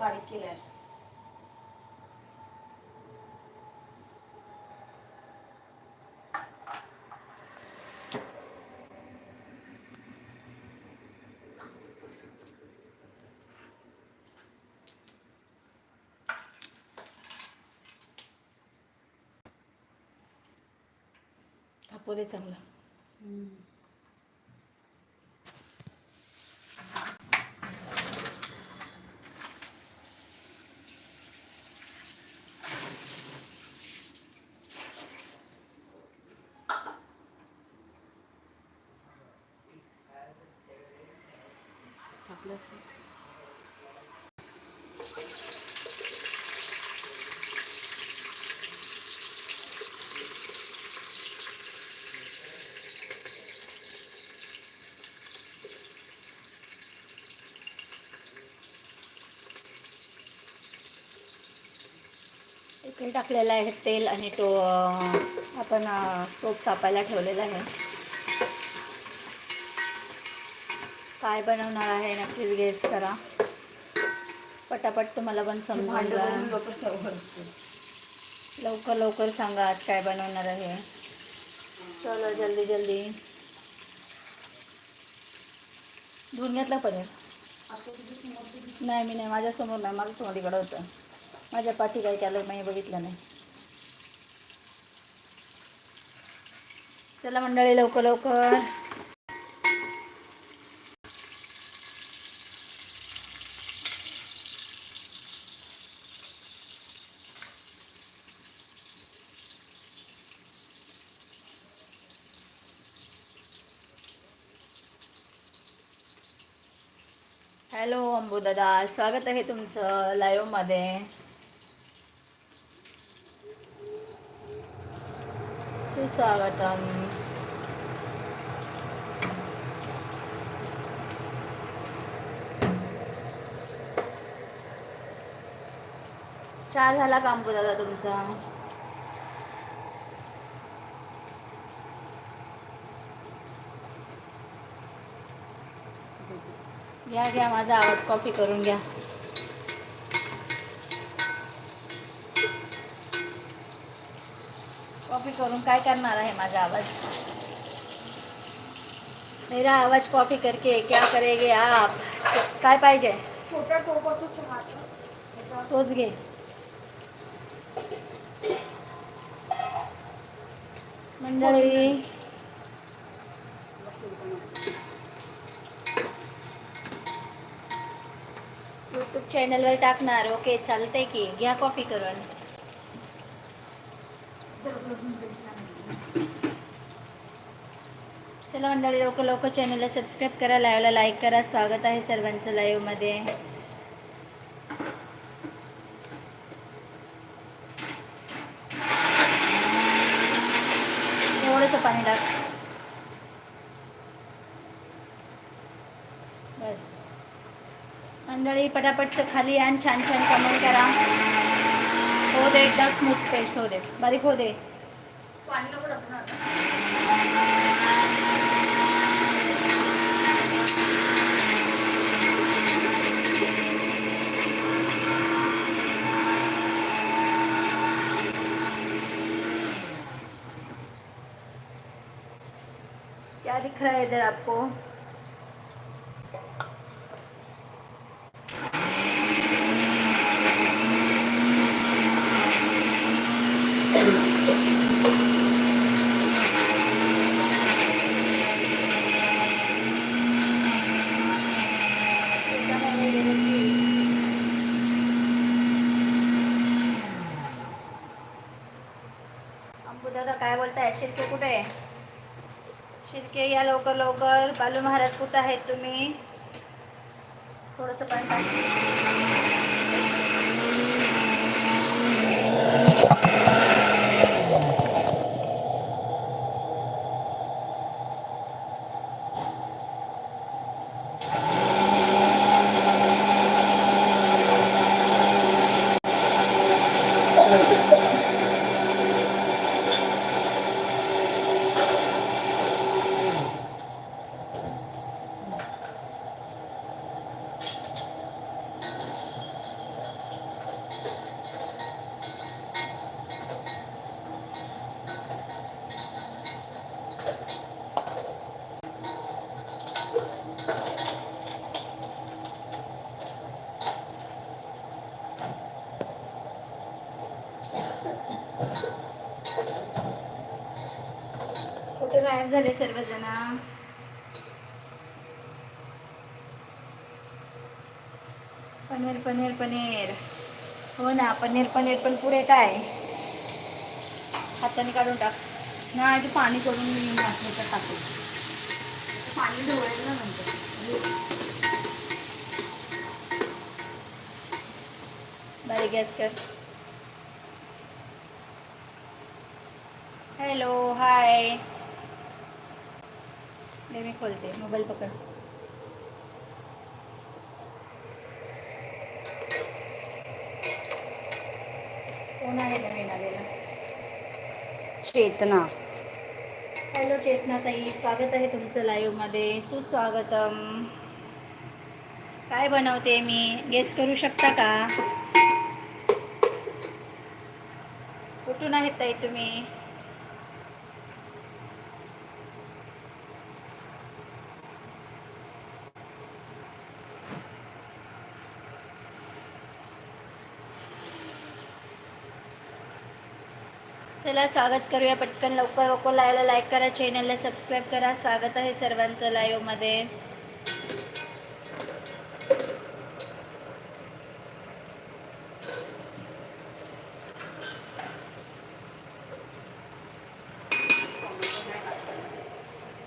बारीक केलाय तापू दे चांगला टाकलेलं आहे तेल आणि तो आपण अं, तापायला ठेवलेला आहे. काय बनवणार आहे नक्कीच गेस करा. पटापट तुम्हाला पण समजा. लवकर लवकर सांगा आज काय बनवणार आहे. चलो जल्दी जल्दी. धुवून घेतलं पनीर? नाही मी नाही माझ्यासमोर नाही माझं तोंडीकडं होतं. माझ्या पाठी काय केलं मी बघितलं नाही. चला मंडळी लवकर लवकर. हॅलो अंबू दादा स्वागत आहे तुमचं लाईव्हमध्ये सुस्वागतम. चहा झाला का अंबू दादा तुमचा? घ्या घ्या माझा आवाज. कॉफी करून घ्या. कॉफी करून काय करणार आहे माझा आवाज? मेरा आवाज कॉफी करके क्या करेगे आप? काय पाहिजे? तोच घे. मंडळी चॅनलवर टाकणार. ओके चालतंय की. घ्या कॉफी करून. चला मंडळी लवकर लवकर चॅनलला सबस्क्राईब करा लाईव्हला लाईक करा. स्वागत आहे सर्वांचं लाईव्हमध्ये थोडंसं पाणी टाक बस पटापट खाली आण छान छान कमेंट करा. हो दे एकदा स्मूथ पेस्ट हो दे. बारीक हो दे. क्या दिख रहा है इधर आपको? अंबू दादा काय बोलताय? शिरके कुठे आहे? शिरके या लवकर लवकर. बालू महाराज कुठं आहेत तुम्ही? थोडंसं पाणी गायब झाले सर्वजण. पनीर पनीर पनीर. हो ना पनीर पनीर पण पुढे काय? हाताने काढून टाक. नाही ते पाणी करून मी टाकू पाणी ढवळेल ना नंतर. बारीक गॅस कर. Hello hi. दे मी खोलते. मोबाईल पकड. कोण आहे नवीन आलेला चेतना. हॅलो चेतना ताई. स्वागत आहे तुमचं लाईव्हमध्ये सुस्वागतम. काय बनवते मी? गेस करू शकता का? कुठून आहेत ताई तुम्ही? चला स्वागत करूया. पटकन लवकर लवकर लायला लाईक करा. चॅनलला सबस्क्राईब करा. स्वागत आहे सर्वांचं लाईव्हमध्ये.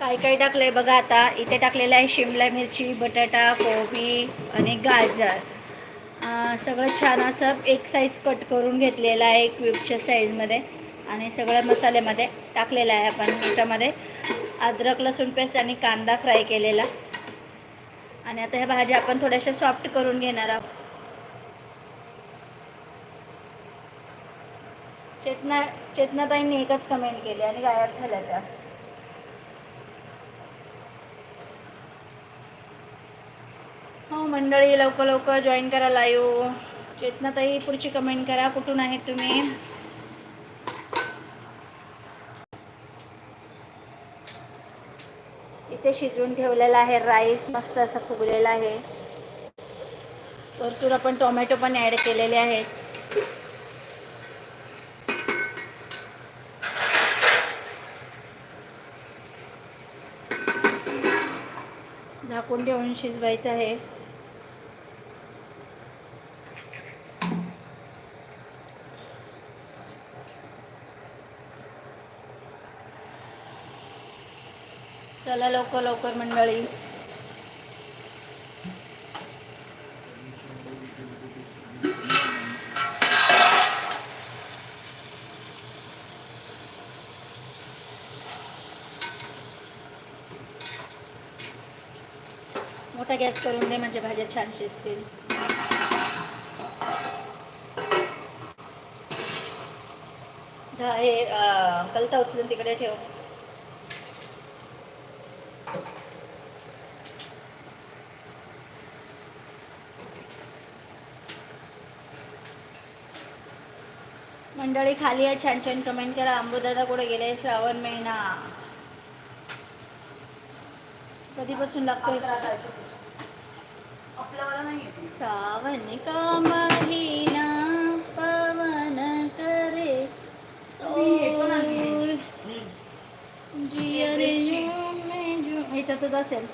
काय काय टाकलंय बघा आता. इथे टाकलेलं आहे शिमला मिरची बटाटा कोबी आणि गाजर. सगळं छान असं एक साईज कट करून घेतलेलं आहे क्यूबच्या साईजमध्ये आणि सगळं मसाल्यामध्ये टाकलेलं आहे आपण याच्यामध्ये. अद्रक लसूण पेस्ट आणि कांदा फ्राय केलेला. आणि आता ह्या भाज्या आपण थोड्याशा सॉफ्ट करून घेणार आहोत. चेतना चेतनाताईंनी एकच कमेंट केली आणि गायब झाल्या त्या. हो मंडळी लवकर लवकर जॉईन करा लाईव्ह चेतनाताई पुढची कमेंट करा. कुठून आहेत तुम्ही? इथे शिजवून ठेवलेलं आहे. राईस मस्त असा फुगलेला आहे. भरपूर आपण टोमॅटो पण ॲड केलेले आहेत. झाकून ठेवून शिजवायचं आहे. चला लवकर लवकर मंडळी. मोठा गॅस करून दे म्हणजे भाज्या छान शिजतील. हे अं, कलता उचलून तिकडे ठेव. मंडळी खाली आहे छान छान कमेंट करा. अंबुदादा कुठे गेले? श्रावण महिना. कधीपासून लागतोय सावन का महिना? पवन करे. ह्याच्यातच असेल.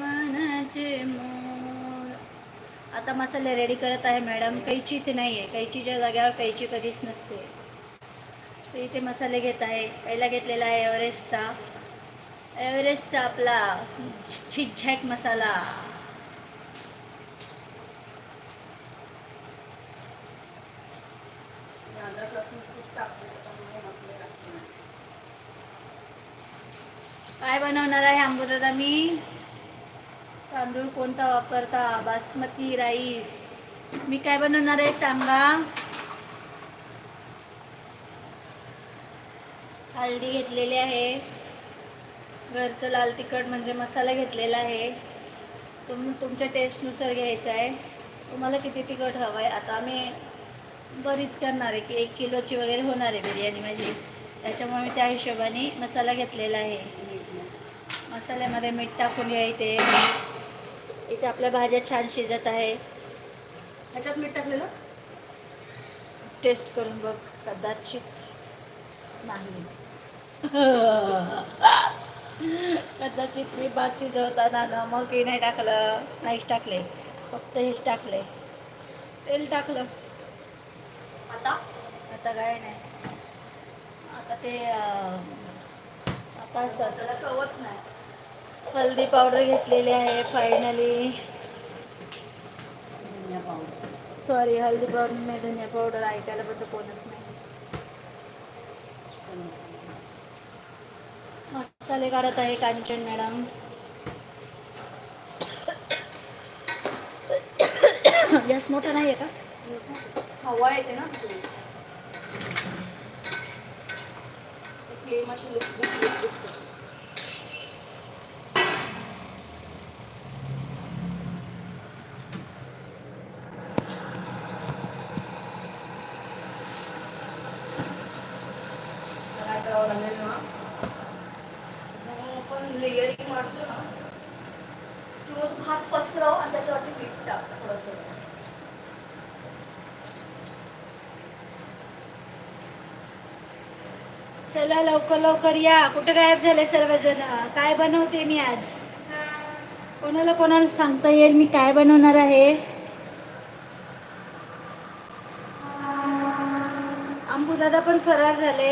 मनाचे मोर. आता मसाले रेडी करत आहे मॅडम कैचीच नाही आहे कैचीच्या जाग्यावर कैची कधीच नसते. So इथे मसाले घेत आहे. पहिला घेतलेला आहे एव्हरेस्टचा. एव्हरेस्टचा आपला झिकझॅक मसाला. काय बनवणार आहे आंबोदादा मी? तांदूळ कोणता वापरता? बासमती राईस. मी काय बनवणार आहे सांगा? हळदी घेतलेली आहे. घरचं लाल तिखट म्हणजे मसाला घेतलेला आहे. तुम तुमच्या टेस्टनुसार घ्यायचं आहे. तुम्हाला किती तिखट हवं आहे आता आम्ही बरीच करणार आहे की एक किलोची वगैरे होणार आहे बिर्याणी माझी. त्याच्यामुळे मी त्या हिशोबाने मसाला घेतलेला आहे. मसाल्यामध्ये मीठ टाकून घ्यायचे इथे आपल्या भाज्या छान शिजत आहे. ह्याच्यात मीठ टाकलेलं? टेस्ट करून बघ कदाचित नाही. कदाचित मी भात शिजवताना नमकही नाही टाकलं. नाहीच टाकले. फक्त हेच टाकले. तेल टाकलं. आता? आता काय नाही. आता ते आता चवच नाही. हल्दी पावडर घेतलेली आहे फायनली सॉरी हल्दी पावडर नाही धनिया पावडर ऐकायला पण तर कोणच नाही. मसाले काढत आहे कांचन मॅडम. गॅस मोठा नाही आहे का? हवा येते ना. फ्लेम अशी लुक लुक लुक लुक काय करावं लागेल ना जेव्हा आपण लेयरिंग मारतो ना किंवा तो भात पसरव आणि त्याच्यावरती पीठ टाक थोडं थोडं चला लवकर लवकर या. कुठे गायब झाले सर्वजण? काय बनवते मी आज? कोणाला कोणाला सांगता येईल? मी काय बनवणार आहे? अंबू दादा पण फरार झाले.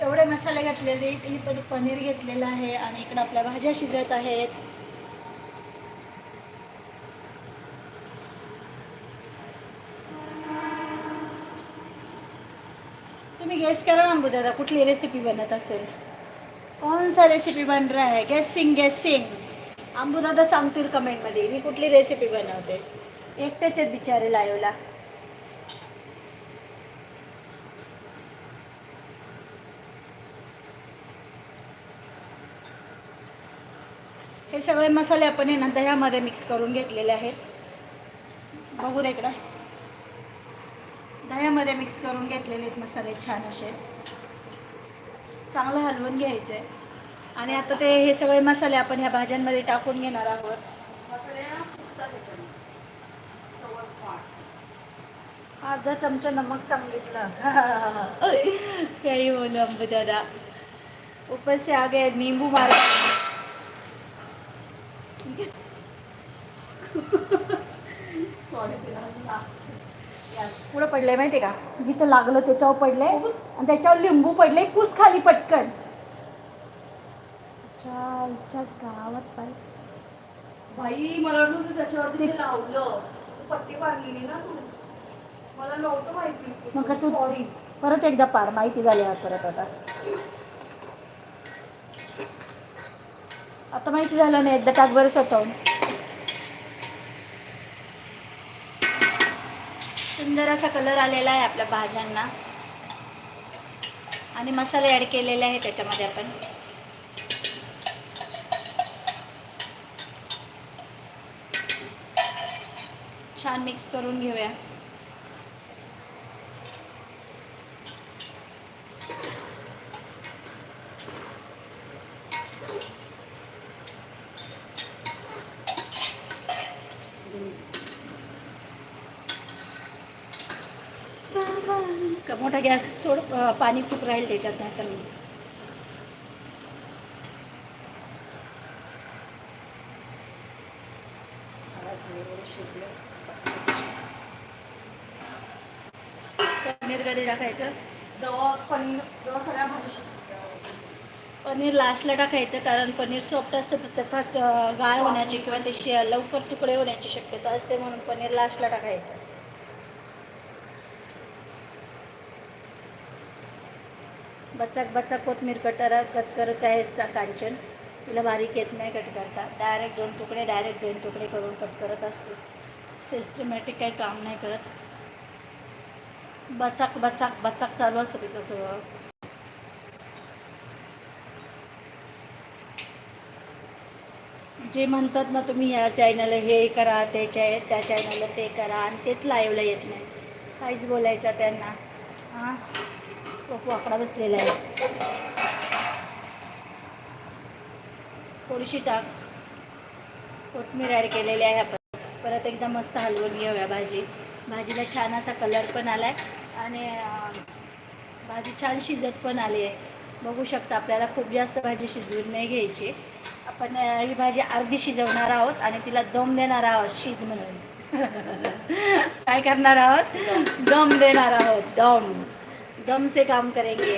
एवढे मसाले घातलेले इकडे पनीर घेतलेलं आहे आणि इकडे आपल्या भाज्या शिजत आहेत. गेस करा ना दादा कुठली रेसिपी बनत असेल? कौन सा रेसिपी बन रहा है? गेसिंग गेसिंग अंबुदादा सांगतील कमेंटमध्ये मी कुठली रेसिपी बनवते? एकट्याच्यात बिचारे लाईव्हला हे सगळे मसाले आपण आहे ना दह्यामध्ये मिक्स करून घेतलेले आहेत. बघू दे इकडं दह्यामध्ये मिक्स करून घेतलेले आहेत मसाले छान असे. चांगलं हलवून घ्यायचं आहे आणि आता ते हे सगळे मसाले आपण ह्या भाज्यांमध्ये टाकून घेणार आहोत. अर्धा चमचा नमक सांगितलं. काही बोलू अंबू दादा ऊपर से आ गए नींबू मार. सॉरी तुला पुढं पडलंय माहितीये का? जिथं लागलं त्याच्यावर पडलंय. आणि त्याच्यावर लिंबू पडले कुस खाली पटकन. गावात पाहिजे बाई मला वाटलं तू त्याच्यावरती ते लावलं. तू पट्टी बांधलेली ना तू. मला नव्हतं माहिती. मग तू सॉरी परत एकदा पाड माहिती झाली आज परत आता. आता माहिती झालं नाही एकदा टाक बरं स्वतःहून. सुंदर असा कलर आलेला आहे आपल्या भाज्यांना. आणि मसाले ॲड केलेले आहे त्याच्यामध्ये आपण. छान मिक्स करून घेऊया का मोठा गॅस सोड पाणी खूप राहील त्याच्यात नाही तर पनीर कधी टाकायचं? पनीर जेव्हा सगळ्या भाज्या शिजतात. पनीर लास्टला टाकायचं कारण पनीर सॉफ्ट असतं तर त्याचा गाळ होण्याची किंवा ते शे लवकर तुकडे होण्याची शक्यता असते म्हणून पनीर लास्टला टाकायचं. बचाक बचाक कोथमीर कटर कट करत आहे कांचन. तिला बारीक येत नाही कट करता. डायरेक्ट दोन तुकडे डायरेक्ट दोन तुकडे करून कट करत असते. सिस्टमॅटिक काही काम नाही करत. बचाक बचाक बचाक चालू असतं तिचं सगळं. जे म्हणतात ना तुम्ही ह्या चॅनलला हे करा ते चॅ त्या चॅनलला ते करा आणि तेच लाईवला येत नाही. काहीच बोलायचं त्यांना. हां? तो वाकडा बसलेला आहे थोडीशी टाक कोथमीर ॲड केलेली आहे आपण. परत एकदा मस्त हलवून घेऊया भाजी. भाजीला छान असा कलर पण आला आहे आणि भाजी छान शिजत पण आली आहे. बघू शकता आपल्याला खूप जास्त भाजी शिजवून नाही घ्यायची. आपण ही भाजी अर्धी शिजवणार आहोत आणि तिला दम देणार आहोत शिज म्हणून. काय करणार आहोत? दम देणार आहोत दम. दम से काम करेंगे।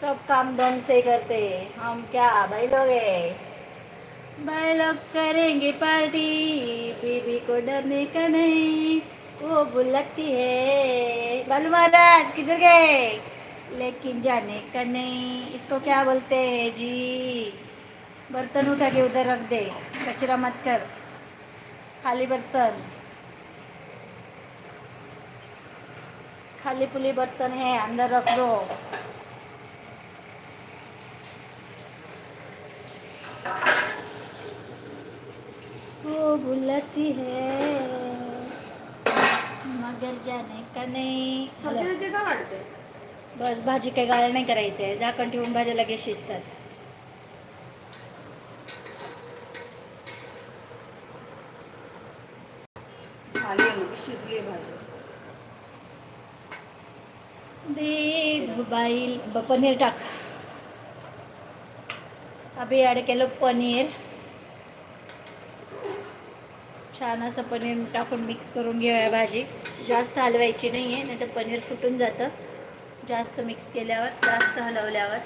सब काम दम से करते। हम क्या भाई लोग भाई लोग करेंगे पार्टी। बीबी को डरने का नहीं, वो बुलकती है। बालू महाराज किधर गए? लेकिन जाने का नहीं, इसको क्या बोलते हैं जी? बर्तन उठा के उधर रख दे, कचरा मत कर। खाली बर्तन। खाली पुली बर्तन है अंदर रख दो. वो बुलाती है। मगर जाने का नाही। बस भाजी काही गाळ्या नाही करायचं. आहे झाकण ठेवून भाज्या लगेच शिजतात झाली मग शिजली भाजी दे बाईल ब- पनीर टाक. आम्ही ॲड केलं पनीर. छान असं पनीर टाकून मिक्स करून घेऊया भाजी. जास्त हलवायची नाही आहे नाही तर पनीर फुटून जातं. जास्त मिक्स केल्यावर जास्त हलवल्यावर.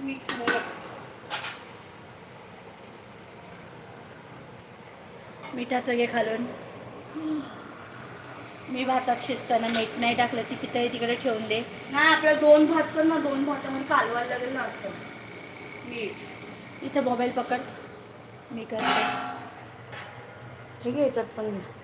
मिक्स मिठाचं घे खालून. मी भातात शिजताना मीठ नाही टाकलं ती तिकडे तिकडे ठेवून दे. नाही आपल्या दोन भात कर ना दोन भातामध्ये कालवायला लागेल ना असं. मीठ. इथं मोबाईल पकड. मी करते. हे घे याच्यात पण घे.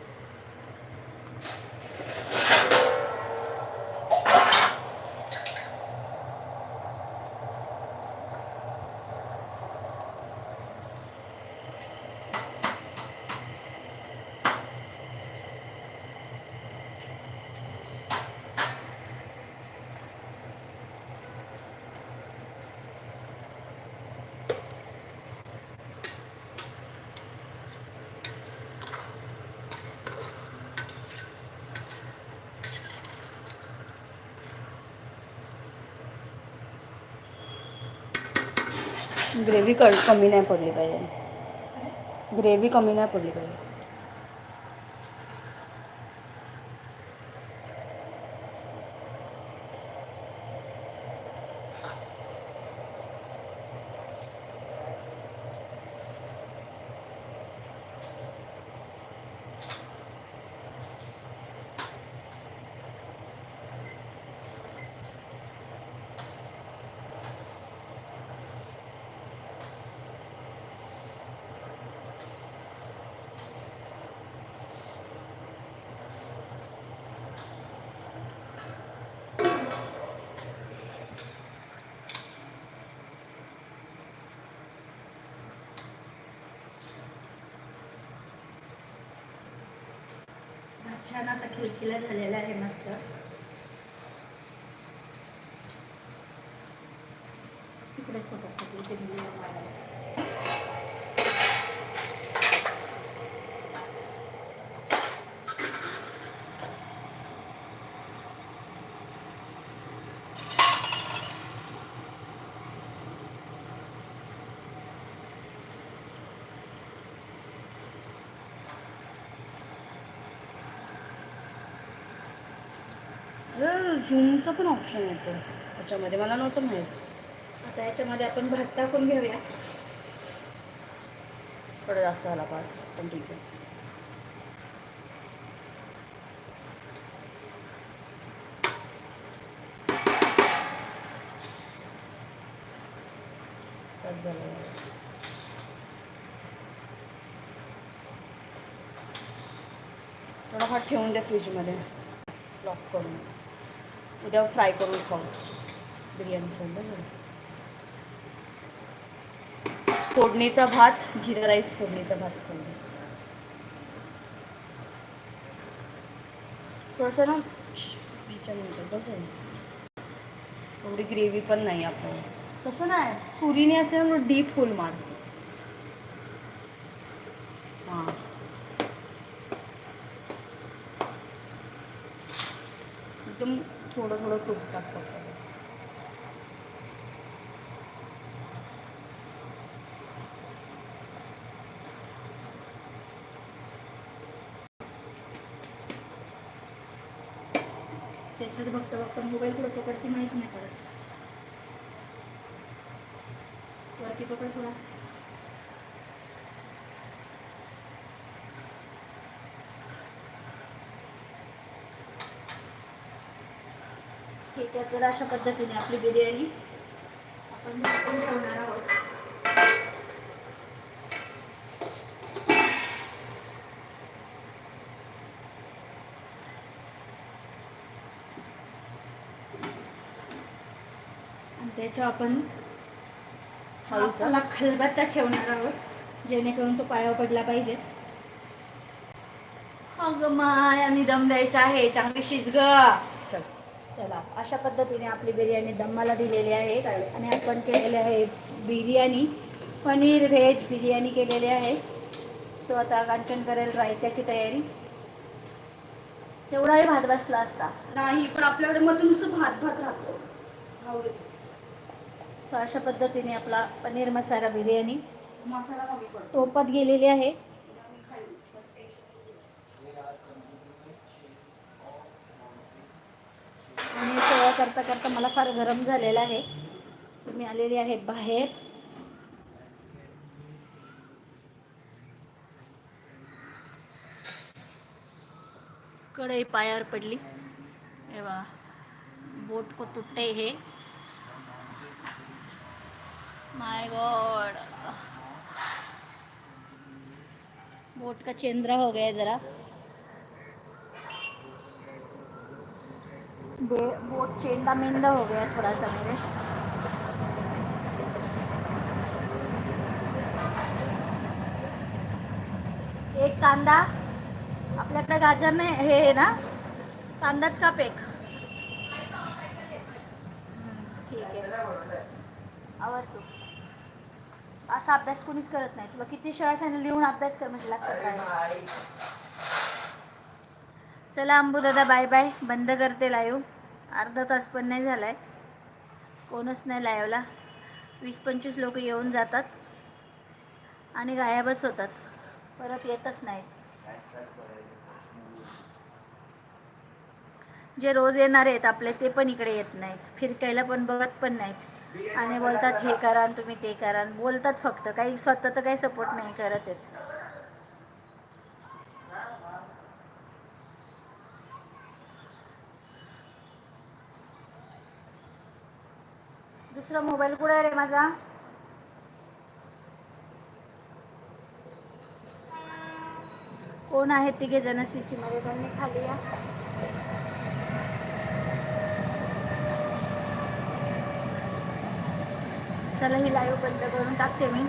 ग्रेव्ही क कमी नाही पडली पाहिजे. ग्रेव्ही कमी नाही पडली पाहिजे. छान असा खिलखिला झालेला आहे मस्त. तिकडेच पकडायचं झूमचं पण ऑप्शन येतो त्याच्यामध्ये मला नव्हतं माहीत. आता याच्यामध्ये आपण भात टाकून घेऊया. थोडं जास्त झाला भात पण ठीक आहे. झालं. थोडा ठेवून द्या फ्रीजमध्ये लॉक करून. उद्या फ्राय करून खाऊ. बिर्याणी सोबत फोडणीचा भात जिरा राईस फोडणीचा भात खाऊ थोडंसं ना ह्याच्यानंतर कसं आहे एवढी ग्रेव्ही पण नाही आपण. तसं नाही सुरीने असं डीप होल मार. हां. एकदम थोडं थोडं तूप टाकतो बस. त्याच्यात बघता बघता मोबाईल कुठं पकडते माहीत नाही पडत वरती पकड थोडा ठीक आहे तर अशा पद्धतीने आपली बिर्याणी आपण झाकून ठेवणार आहोत. त्याच्या आपण हळूचा? आपला खलबत्ता ठेवणार आहोत जेणेकरून तो पायावर पडला पाहिजे. अगं माय आणि दम द्यायचा आहे. चांगली शिजग. चल अशा पद्धतीने आपली बिर्याणी दम्माला दिलेली आहे. आणि आपण केलेले आहे बिर्याणी. पनीर व्हेज बिर्याणी केलेली आहे. सो आता कांचन करेल रायत्याची तयारी. तेवढाही भात बसला असता. नाही पण आपल्याकडे मग नुसतं भात भात राहतो. सो अशा पद्धतीने आपला पनीर मसाला बिर्याणी. मसाला टोपात गेलेली आहे आणि सेवा करता करता मला फार गरम झालेलं आहे. सो मी आलेली आहे बाहेर. कढई पायावर पडली. एवा बोट को तुटते हे. माय गॉड बोट का चेंद्रा हो गया जरा. बे- चेन चेंदा मेंदा हो गया थोड़ा सा मेरे. एक कांदा आपल्याकडे गाजर नाही हे आहे ना? कांदाच काप एक ठीक आहे. आवर असा अभ्यास कोणीच करत नाही. तुला किती शाळा लिहून अभ्यास कर म्हणजे लक्षात राहील. चला अंबू दादा बाय बाय बंद करते लाईव्ह अर्धा तास पण नाही झालाय. कोणच नाही लायवला वीस पंचवीस लोक येऊन जातात आणि गायबच होतात. परत येतच नाहीत. जे रोज येणार आहेत आपले ते पण इकडे येत नाहीत. फिरकायला पण बघत पण नाहीत. आणि बोलतात हे करा तुम्ही ते करा. बोलतात फक्त. काही स्वतः तर काही सपोर्ट नाही करत आहेत. दुसरा मोबाईल कुठे आहे रे माझा? कोण आहे तिघे जण सी सी मध्ये? त्यांनी खाली या. चला ही लाईव्ह बंद करून टाकते मी.